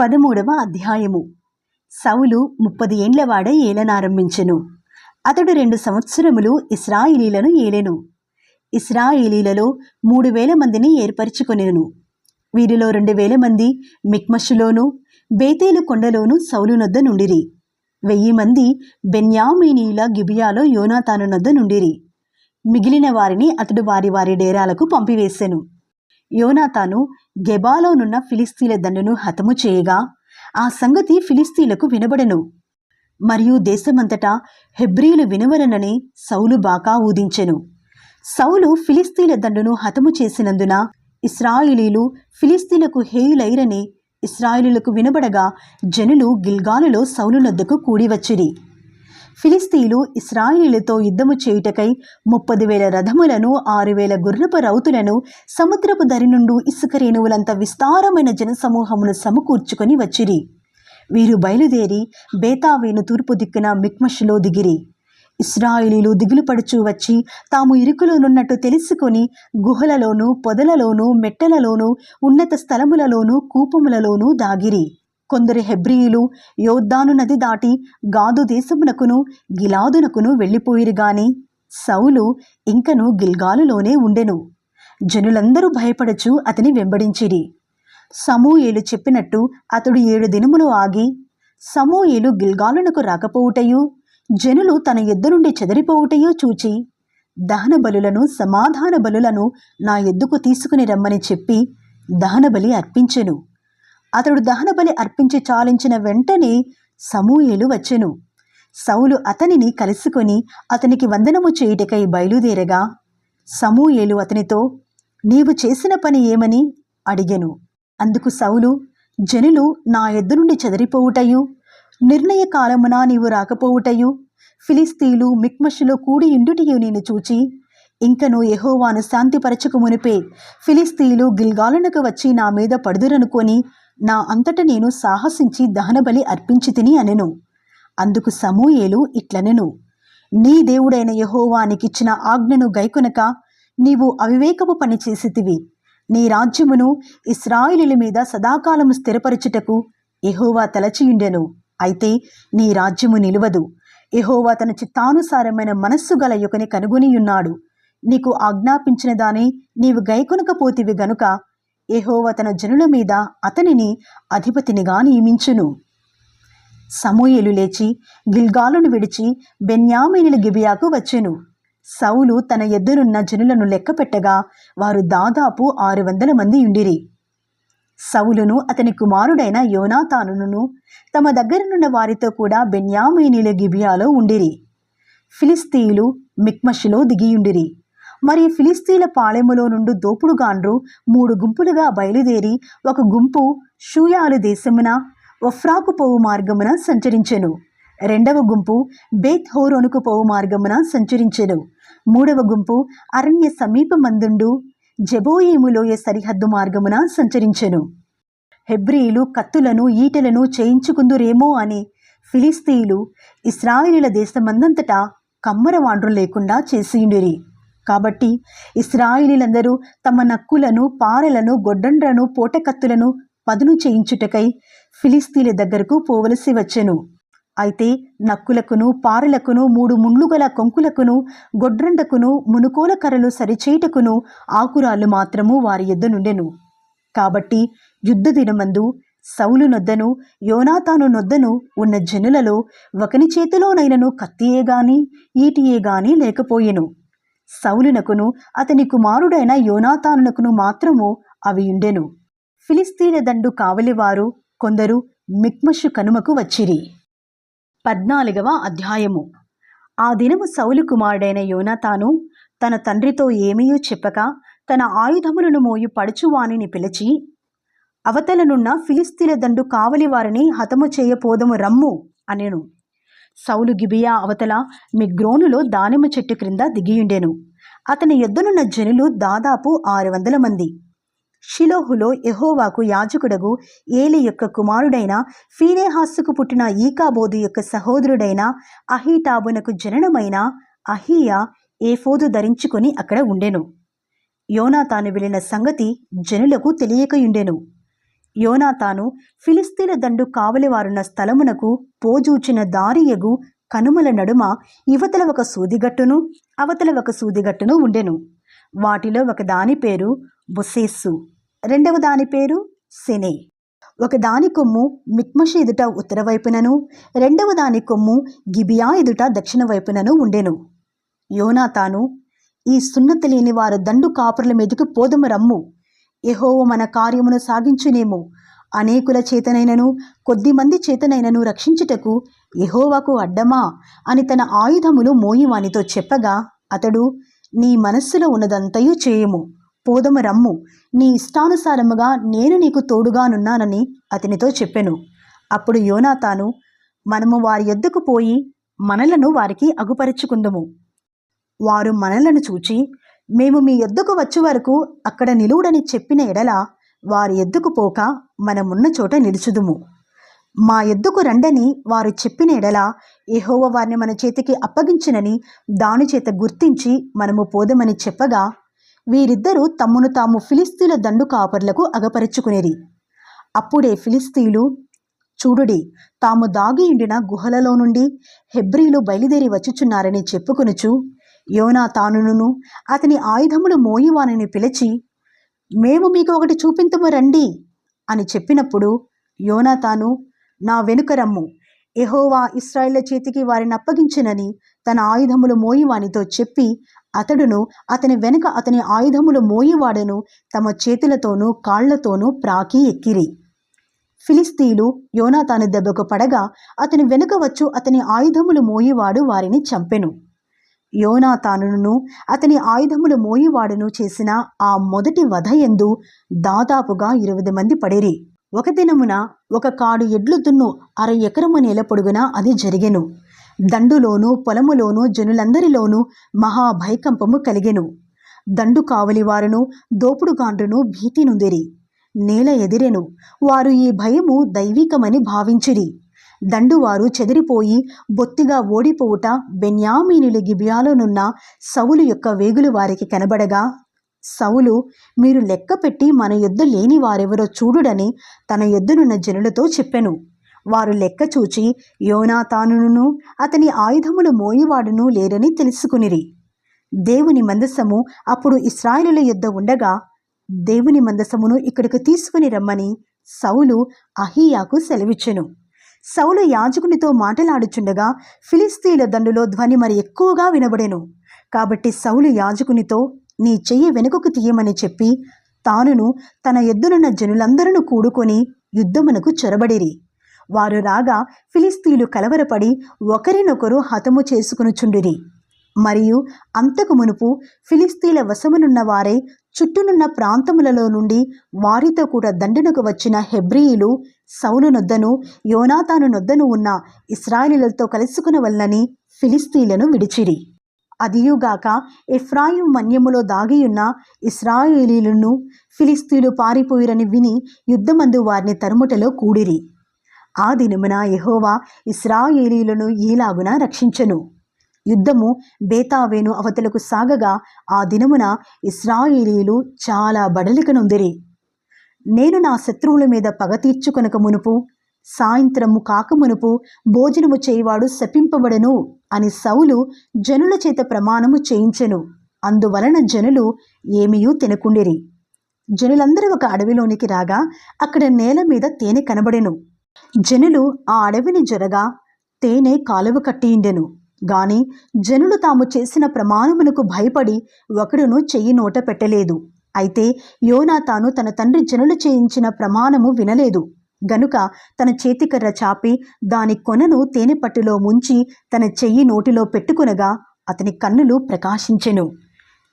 పదమూడవ అధ్యాయము. సౌలు ముప్పది ఏండ్లవాడ ఏలనారంభించెను. అతడు రెండు సంవత్సరములు ఇస్రాయిలీలను ఏలెను. ఇస్రాయిలీలలో మూడు వేల మందిని ఏర్పరచుకొనెను. వీరిలో రెండు వేల మంది మిక్మషులోను బేతేలు కొండలోను సౌలునొద్ద నుండిరి. వెయ్యి మంది బెన్యామీనీల గిబియాలో యోనాతాను నొద్ద నుండిరి. మిగిలిన వారిని అతడు వారి వారి డేరాలకు పంపివేశెను యోనాతాను గెబాలోనున్న ఫిలిస్తీన్ల దండును హతము చేయగా ఆ సంగతి ఫిలిస్తీన్లకు వినబడెను. మరియు దేశమంతటా హెబ్రీలు వినవలనని సౌలు బాకా ఊదించెను. సౌలు ఫిలిస్తీన్ల దండును హతము చేసినందున ఇస్రాయిలీలు ఫిలిస్తీన్లకు హేయులైరని ఇస్రాయిలులకు వినబడగా జనులు గిల్గాలులో సౌలు నద్దకు కూడివచ్చిరి ఫిలిస్తీన్లు ఇస్రాయిలీలతో యుద్ధము చేయుటకై ముప్పది వేల రథములను ఆరు వేల గుర్రపు రౌతులను సముద్రపు దరి నుండి ఇసుక రేణువులంత విస్తారమైన జనసమూహమును సమకూర్చుకొని వచ్చిరి. వీరు బయలుదేరి బేతావేను తూర్పు దిక్కున మిక్మషులో దిగిరి. ఇస్రాయిలీలు దిగులుపడుచు వచ్చి తాము ఇరుకులోనున్నట్టు తెలుసుకొని గుహలలోనూ పొదలలోనూ మెట్టలలోనూ ఉన్నత స్థలములలోనూ కూపములలోనూ దాగిరి. కొందరు హెబ్రియులు యోద్ధాను నది దాటి గాదు దేశమునకును గిలాదునకును వెళ్ళిపోయిరు గాని సౌలు ఇంకను గిల్గాలులోనే ఉండెను. జనులందరూ భయపడచు అతని వెంబడించిరి. సమూయేలు చెప్పినట్టు అతడు ఏడు దినములు ఆగి సమూయేలు గిల్గాలునకు రాకపోవుటయు జనులు తన ఎద్దు నుండి చెదరిపోవుటయో చూచి దహన బలులను సమాధాన బలులను నా ఎద్దుకు తీసుకుని రమ్మని చెప్పి దహన బలి అర్పించెను. అతడు దహనబలి అర్పించి చాలించిన వెంటనే సమూయేలు వచ్చెను. సౌలు అతనిని కలుసుకొని అతనికి వందనము చేయుటకై బయలుదేరగా సమూయేలు అతనితో నీవు చేసిన పని ఏమని? అడిగెను. అందుకు సౌలు జనులు నా ఎద్దు నుండి చెదరిపోవుటయు? నిర్ణయ కాలమున నీవు రాకపోవుటయు? ఫిలిస్తీలు మిక్మషులో కూడి ఇండుటియు నేను చూచి ఇంకను యహోవాను శాంతిపరచకు మునిపే ఫిలిస్తీలు గిల్గాలునకు వచ్చి నా మీద పడుదురనుకొని నా అంతట నేను సాహసించి దహనబలి అర్పించి తిని అనెను. అందుకు సమూయేలు ఇట్లనెను. నీ దేవుడైన యహోవానికిచ్చిన ఆజ్ఞను గైకొనక నీవు అవివేకపు పని చేసితివి. నీ రాజ్యమును ఇస్రాయిలుల మీద సదాకాలము స్థిరపరచుటకు ఎహోవా తలచియుండెను. అయితే నీ రాజ్యము నిలువదు. ఎహోవా తన చిత్తానుసారమైన మనస్సు గల యుకని కనుగొనియున్నాడు. నీకు ఆజ్ఞాపించిన దాని నీవు గైకొనకపోతివి గనుక ఏహోవ తన జనుల మీద అతనిని అధిపతినిగా నియమించును. సమూయేలు లేచి గిల్గాలును విడిచి బెన్యామీనుల గిబియాకు వచ్చెను. సౌలు తన ఎద్దునున్న జనులను లెక్కపెట్టగా వారు దాదాపు ఆరు వందల మంది ఉండిరి సౌలును అతని కుమారుడైన యోనాతానును తమ దగ్గరనున్న వారితో కూడా బెన్యామీనీల గిబియాలో ఉండిరి. ఫిలిస్తీయులు మిక్మషిలో దిగియుండిరి. మరి ఫిలిస్తీన్ల పాళెములో నుండి దోపుడుగాండ్రు మూడు గుంపులుగా బయలుదేరి ఒక గుంపు షూయాలు దేశమున ఒఫ్రాకు పోవు మార్గమున సంచరించెను. రెండవ గుంపు బేత్ హోరోనుకు పోవు మార్గమున సంచరించెను. మూడవ గుంపు అరణ్య సమీపమందుండు జబోయేములోయ సరిహద్దు మార్గమున సంచరించెను. హెబ్రియులు కత్తులను ఈటలను చేయించుకుందురేమో అని ఫిలిస్తీయులు ఇస్రాయిలీల దేశమందంతటా కమ్మరవాండ్రు లేకుండా చేసిండిరి కాబట్టి ఇస్రాయిలీలందరూ తమ నక్కులను పారలను గొడ్డండ్రను పోటకత్తులను పదును చేయించుటకై ఫిలిస్తీన్ల దగ్గరకు పోవలసి వచ్చెను. అయితే నక్కులకును పారలకును మూడు ముండ్లు గల కొంకులకును గొడ్రండకును మునుకోల కర్రలు సరిచేయుటకును ఆకురాలు మాత్రము వారి యొద్ద నుండెను. కాబట్టి యుద్ధ దినమందు సౌలు నొద్దను యోనాతాను నొద్దను ఉన్న జనులలో ఒకని చేతిలోనైనను కత్తియే గాని ఈటియే గాని లేకపోయెను. సౌలునకును అతని కుమారుడైన యోనాతానునకును మాత్రము అవి ఉండెను. ఫిలిస్తీన దండు కావలివారు కొందరు మిక్మషు కనుమకు వచ్చిరి. పద్నాలుగవ అధ్యాయము. ఆ దినము సౌలు కుమారుడైన యోనాతాను తన తండ్రితో ఏమీయూ చెప్పక తన ఆయుధములను మోయి పడుచువాణిని పిలిచి అవతలనున్న ఫిలిస్తీన దండు కావలి వారిని హతము చేయపోదము రమ్ము అనెను. సౌలు గిబియా అవతల మిగ్రోనులో దానిమ్మ చెట్టు క్రింద దిగియుండెను. అతని ఎద్దునున్న జనులు దాదాపు ఆరు వందల మంది. షిలోహులో ఎహోవాకు యాజకుడగు ఏలి యొక్క కుమారుడైన ఫీనేహాసుకు పుట్టిన ఈకాబోదు యొక్క సహోదరుడైన అహీటాబునకు జననమైన అహీయా ఏఫోదు ధరించుకొని అక్కడ ఉండెను. యోనా తాను వెళ్ళిన సంగతి జనులకు తెలియకయుండెను. యోనాతాను ఫిలిస్తీన దండు కావలివారున్న స్థలమునకు పోజూచిన దారియగు కనుమల నడుమ ఇవతల ఒక సూదిగట్టును అవతల ఒక సూదిగట్టును ఉండెను. వాటిలో ఒక దాని పేరు బొసేస్సు రెండవ దాని పేరు సెనే. ఒక దాని కొమ్ము మిక్మషి ఎదుట ఉత్తర వైపునను రెండవ దాని కొమ్ము గిబియా ఎదుట దక్షిణ వైపునను ఉండెను. యోనాతాను ఈ సున్నతి లేని వారు దండు కాపురుల మీదకు పోదము రమ్ము. ఎహోవ మన కార్యమును సాగించునేమో. అనేకుల చేతనైనను కొద్దిమంది చేతనైనను రక్షించుటకు ఎహోవాకు అడ్డమా అని తన ఆయుధములు మోయి వానితో చెప్పగా అతడు నీ మనస్సులో ఉన్నదంతయు చేయము. పోదము రమ్ము. నీ ఇష్టానుసారముగా నేను నీకు తోడుగానున్నానని అతనితో చెప్పెను. అప్పుడు యోనాతాను మనము వారి యొద్దకు పోయి మనలను వారికి అగుపరుచుకుందుము. వారు మనలను చూచి మేము మీ యొద్దకు వచ్చే వరకు అక్కడ నిలువుడని చెప్పిన ఎడల వారి ఎద్దుకు పోక మనమున్న చోట నిలుచుదుము. మా ఎద్దుకు రండని వారు చెప్పిన ఎడల ఏహోవ వారిని మన చేతికి అప్పగించినని దాని చేత గుర్తించి మనము పోదమని చెప్పగా వీరిద్దరూ తమ్మును తాము ఫిలిస్తీన్ల దండు కాపర్లకు అగపరుచుకునేరి. అప్పుడే ఫిలిస్తీన్లు చూడుడి తాము దాగి ఉండిన గుహలలో నుండి హెబ్రీలు బయలుదేరి వచ్చుచున్నారని చెప్పుకొనుచు యోనా తానును అతని ఆయుధములు మోయివానిని పిలిచి మేము మీకు ఒకటి చూపింతుము రండి అని చెప్పినప్పుడు యోనా తాను నా వెనుక రమ్ము. ఎహోవా ఇస్రాయేళ్ళ చేతికి వారిని అప్పగించినని తన ఆయుధములు మోయివానితో చెప్పి అతడును అతని వెనుక అతని ఆయుధములు మోయివాడను తమ చేతులతోనూ కాళ్ళతోనూ ప్రాకి ఎక్కిరి. ఫిలిస్తీలు యోనాతాను దెబ్బకు పడగా అతని వెనుక వచ్చు అతని ఆయుధములు మోయివాడు వారిని చంపెను. యోనాతానును అతని ఆయుధములు మోయివాడును చేసిన ఆ మొదటి వధ ఎందు దాదాపుగా ఇరవై మంది పడిరి. ఒక దినమున ఒక కాడు ఎడ్లు దున్ను అర ఎకరము నేల పొడుగున అది జరిగెను. దండులోను పొలములోను జనులందరిలోనూ మహాభైకంపము కలిగెను. దండు కావలివారును దోపుడుగాండ్రును భీతి నుందిరి. నేల ఎదిరెను. వారు ఈ భయము దైవికమని భావించిరి. దండువారు చెదిరిపోయి బొత్తిగా ఓడిపోవుట బెన్యామీనుల గిబియాలోనున్న సవులు యొక్క వేగులు వారికి కనబడగా సవులు మీరు లెక్క పెట్టి మన యొద్ద లేని వారెవరో చూడుడని తన యొద్దనున్న జనులతో చెప్పెను. వారు లెక్క చూచి యోనాతానును అతని ఆయుధములు మోయివాడును లేరని తెలుసుకునిరి. దేవుని మందసము అప్పుడు ఇస్రాయిలుల యుద్ధ ఉండగా దేవుని మందసమును ఇక్కడికి తీసుకుని రమ్మని సౌలు అహీయాకు సెలవిచ్చెను. సౌలు యాజకునితో మాటలాడుచుండగా ఫిలిస్తీన్ల దండులో ధ్వని మరి ఎక్కువగా వినబడెను. కాబట్టి సౌలు యాజకునితో నీ చెయ్యి వెనుకకు తీయమని చెప్పి తానును తన ఎద్దునున్న జనులందరూ కూడుకొని యుద్ధమునకు చొరబడిరి. వారు రాగా ఫిలిస్తీన్లు కలవరపడి ఒకరినొకరు హతము చేసుకునుచుండిరి. మరియు అంతకు మునుపు ఫిలిస్తీన్ల వశమునున్న వారే చుట్టూనున్న ప్రాంతములలో నుండి వారితో కూడా దండునకు వచ్చిన హెబ్రీయులు సౌలు నొద్దను యోనాతాను నొద్దను ఉన్న ఇస్రాయేలీలతో కలుసుకునవల్లని ఫిలిస్తీన్లను విడిచిరి. అదియుగాక ఎఫ్రాయిం మన్యములో దాగియున్న ఇస్రాయేలీలను ఫిలిస్తీన్లు పారిపోయిరని విని యుద్ధమందు వారిని తరుముటలో కూడిరి. ఆ దినమున యహోవా ఇస్రాయేలీలను ఈలాగున రక్షించెను. యుద్ధము బేతావేను అవతలకు సాగగా ఆ దినమున ఇస్రాయేలీలు చాలా బడలికనుందిరి. నేను నా శత్రువుల మీద పగ తీర్చుకొనక మునుపు సాయంత్రము కాకమునుపు భోజనము చేయవాడు శపింపబడను అని సౌలు జనుల చేత ప్రమాణము చేయించెను. అందువలన జనులు ఏమీయూ తినకుండిరి. జనులందరూ ఒక అడవిలోనికి రాగా అక్కడ నేల మీద తేనె కనబడెను. జనులు ఆ అడవిని జరగా తేనె కాలువ కట్టియుండెను. గాని జనులు తాము చేసిన ప్రమాణమునకు భయపడి ఒకడును చెయ్యి నోట పెట్టలేదు. అయితే యోనా తాను తన తండ్రి జనులు చేయించిన ప్రమాణము వినలేదు. గనుక తన చేతికర్ర చాపి దాని కొనను తేనెపట్టులో ముంచి తన చెయ్యి నోటిలో పెట్టుకునగా అతని కన్నులు ప్రకాశించెను.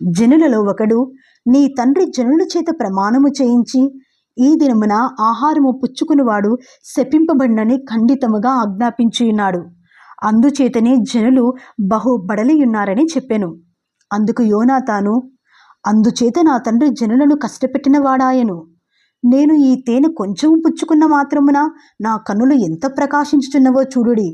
జనులలో ఒకడు నీ తండ్రి జనుల చేత ప్రమాణము చేయించి ఈ దినమున ఆహారము పుచ్చుకునివాడు శపింపబడినని ఖండితముగా ఆజ్ఞాపించియున్నాడు అందుచేతనే జనులు బహు బడలియున్నారని చెప్పాను. అందుకు యోనా తాను అందుచేత నా తండ్రి జనులను కష్టపెట్టిన వాడాయను నేను ఈ తేనె కొంచెం పుచ్చుకున్న మాత్రమున నా కన్నులు ఎంత ప్రకాశించుచున్నవో చూడుడి.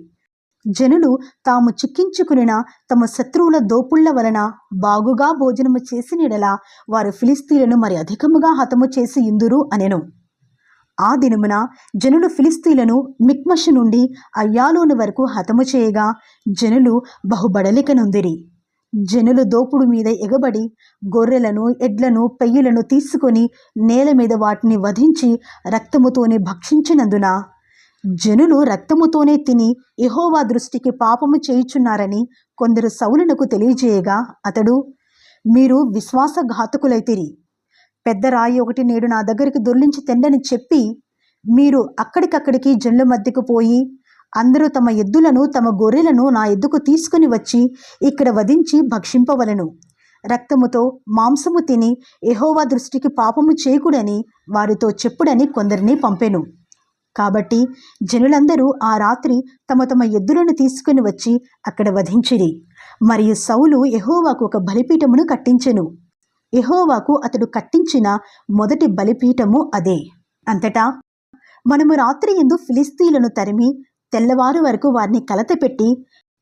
జనులు తాము చిక్కించుకునిన తమ శత్రువుల దోపుళ్ళ వలన బాగుగా భోజనము చేసినడలా వారు ఫిలిస్తీన్లను మరి అధికముగా హతము చేసి ఇందురు అనెను. ఆ దినమున జనులు ఫిలిస్తీలను మిక్మషు నుండి అయ్యాలోను వరకు హతము చేయగా జనులు బహుబడలికనుందిరి. జనులు దోపుడు మీద ఎగబడి గొర్రెలను ఎడ్లను పెయ్యలను తీసుకొని నేల మీద వాటిని వధించి రక్తముతోనే భక్షించినందున జనులు రక్తముతోనే తిని ఎహోవా దృష్టికి పాపము చేయుచున్నారని కొందరు సౌలునకు తెలియజేయగా అతడు మీరు విశ్వాసఘాతకులైతిరి. పెద్ద రాయి ఒకటి నేడు నా దగ్గరికి దొర్లించి తెండని చెప్పి మీరు అక్కడికక్కడికి జన్ల మధ్యకు పోయి అందరూ తమ ఎద్దులను తమ గొర్రెలను నా ఎద్దుకు తీసుకుని వచ్చి ఇక్కడ వధించి భక్షింపవలను. రక్తముతో మాంసము తిని ఎహోవా దృష్టికి పాపము చేయకూడని వారితో చెప్పుడని కొందరిని పంపెను. కాబట్టి జనులందరూ ఆ రాత్రి తమ తమ ఎద్దులను తీసుకుని వచ్చి అక్కడ వధించిరి. మరియు సౌలు ఎహోవాకు ఒక బలిపీఠమును కట్టించెను. ఎహోవాకు అతడు కట్టించిన మొదటి బలిపీఠము అదే. అంతటా మనము రాత్రి ఎందు ఫిలిస్తీన్లను తరిమి తెల్లవారు వరకు వారిని కలతపెట్టి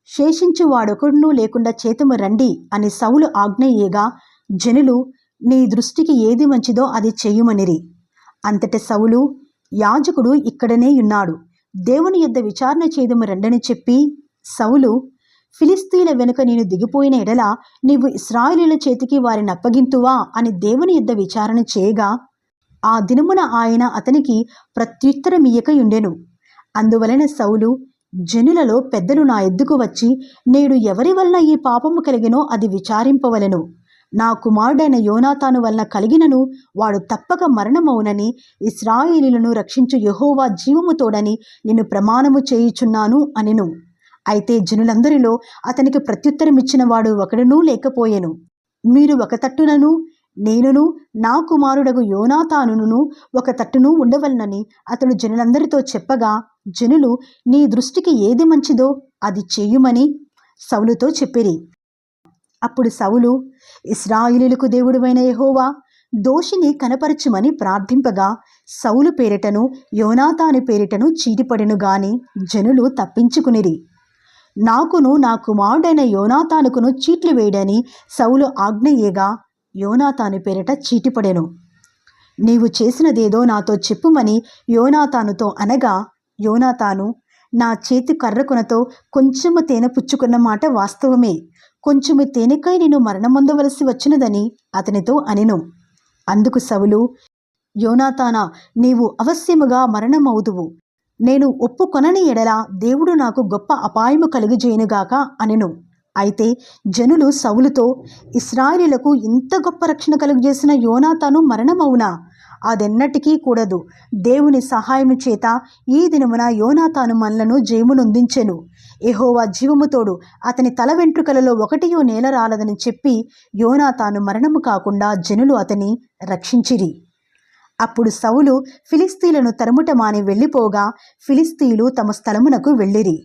శేషించు వాడొకడునూ లేకుండా చేతము రండి అని సౌలు ఆజ్ఞయేగా జనులు నీ దృష్టికి ఏది మంచిదో అది చెయ్యుమనిరి అంతట సౌలు యాజకుడు ఇక్కడనే ఉన్నాడు. దేవుని యొద్ద విచారణ చేదము రండని చెప్పి సౌలు ఫిలిస్తీన్ల వెనుక నేను దిగిపోయిన ఎడల నీవు ఇస్రాయిలీల చేతికి వారిని అప్పగింతువా అని దేవుని యుద్ధ విచారణ చేయగా ఆ దినమున ఆయన అతనికి ప్రత్యుత్తరమియ్యకయుండెను అందువలన సౌలు జనులలో పెద్దలు నా ఎద్దుకు వచ్చి నేడు ఎవరి వలన ఈ పాపము కలిగినో అది విచారింపవలెను. నా కుమారుడైన యోనాతాను వలన కలిగినను వాడు తప్పక మరణమవునని ఇస్రాయేలీలను రక్షించు యహోవా జీవముతోడని నేను ప్రమాణము చేయుచున్నాను అనెను. అయితే జనులందరిలో అతనికి ప్రత్యుత్తరమిచ్చినవాడు ఒకడునూ లేకపోయెను. మీరు ఒక తట్టునను నేనును నా కుమారుడగు యోనాతానును ఒక తట్టును ఉండవలనని అతడు జనులందరితో చెప్పగా జనులు నీ దృష్టికి ఏది మంచిదో అది చేయుమని సౌలుతో చెప్పిరి. అప్పుడు సౌలు ఇస్రాయిలీలకు దేవుడువైన యహోవా దోషిని కనపరచుమని ప్రార్థింపగా సౌలు పేరిటను యోనాతాను పేరిటను చీటిపడెను గాని జనులు తప్పించుకునిరి. నాకును నా కుమారుడైన యోనాతానుకును చీట్లు వేయడని సౌలు ఆజ్ఞయ్యగా యోనాతాను పేరిట చీటిపడెను. నీవు చేసినదేదో నాతో చెప్పుమని యోనాతానుతో అనగా యోనాతాను నా చేతి కర్రకునతో కొంచెము తేనె పుచ్చుకున్న మాట వాస్తవమే. కొంచెము తేనెకై నేను మరణమొందవలసి వచ్చినదని అతనితో అనెను. అందుకు సవులు యోనాతానా నీవు అవశ్యముగా మరణమవుదువు. నేను ఒప్పుకొనని ఎడల దేవుడు నాకు గొప్ప అపాయము కలుగజేయునుగాక అనెను. అయితే జనులు సౌలుతో ఇస్రాయేలీలకు ఇంత గొప్ప రక్షణ కలుగజేసిన యోనాతాను మరణమవునా? అదెన్నటికీ కూడదు. దేవుని సహాయము చేత ఈ దినమున యోనాతాను మనలను జయమునొందించెను. ఎహోవా జీవముతోడు అతని తల వెంట్రుకలలో ఒకటియో నేల రాలదని చెప్పి యోనాతాను మరణము కాకుండా జనులు అతని రక్షించిరి. అప్పుడు సౌలు ఫిలిస్తీలను తరుముట మాని వెళ్ళిపోగా ఫిలిస్తీలు తమ స్థలమునకు వెళ్ళిరి.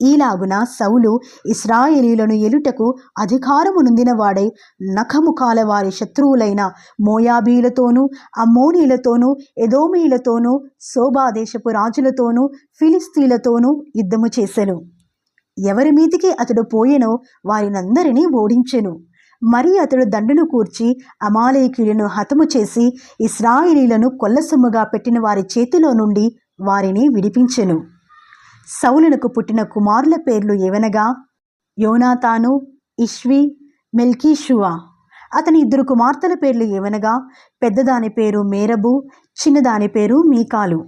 ఈలాగున సౌలు ఇస్రాయేలీలను ఎలుటకు అధికారము నొందినవాడై నఖముఖాల వారి శత్రువులైన మోయాబీలతోనూ అమ్మోనీలతోనూ ఎదోమీలతోనూ శోభాదేశపు రాజులతోనూ ఫిలిస్తీలతోనూ యుద్ధము చేసెను. ఎవరి మీదికి అతడు పోయెనో వారినందరినీ ఓడించెను. మరి అతడు దండును కూర్చి అమాలేకీయులను హతము చేసి ఇస్రాయిలీలను కొల్లసొమ్ముగా పెట్టిన వారి చేతిలో నుండి వారిని విడిపించెను. సౌలునకు పుట్టిన కుమారుల పేర్లు ఏవనగా? యోనాతాను ఇష్వి మెల్కీషువా. అతని ఇద్దరు కుమార్తెల పేర్లు ఏవనగా? పెద్దదాని పేరు మేరబు చిన్నదాని పేరు మీకాలు.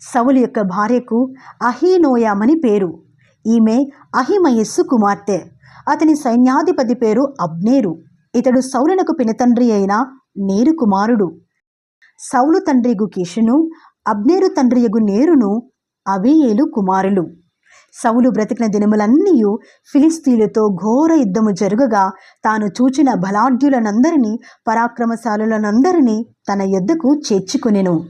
సౌలు యొక్క భార్యకు అహీనోయామని పేరు. ఈమె అహిమయస్సు కుమార్తె. అతని సైన్యాధిపతి పేరు అబ్నేరు. ఇతడు సౌలునకు పినతండ్రి అయిన నేరు కుమారుడు. సౌలు తండ్రియగు కిషును అబ్నేరు తండ్రియగు నేరును అవియేలు కుమారులు. సౌలు బ్రతికిన దినములన్నీ ఫిలిస్తీన్లతో ఘోర యుద్ధము జరుగగా తాను చూచిన బలాఢ్యులనందరినీ పరాక్రమశాలులనందరినీ తన యొద్దకు చేర్చుకునెను.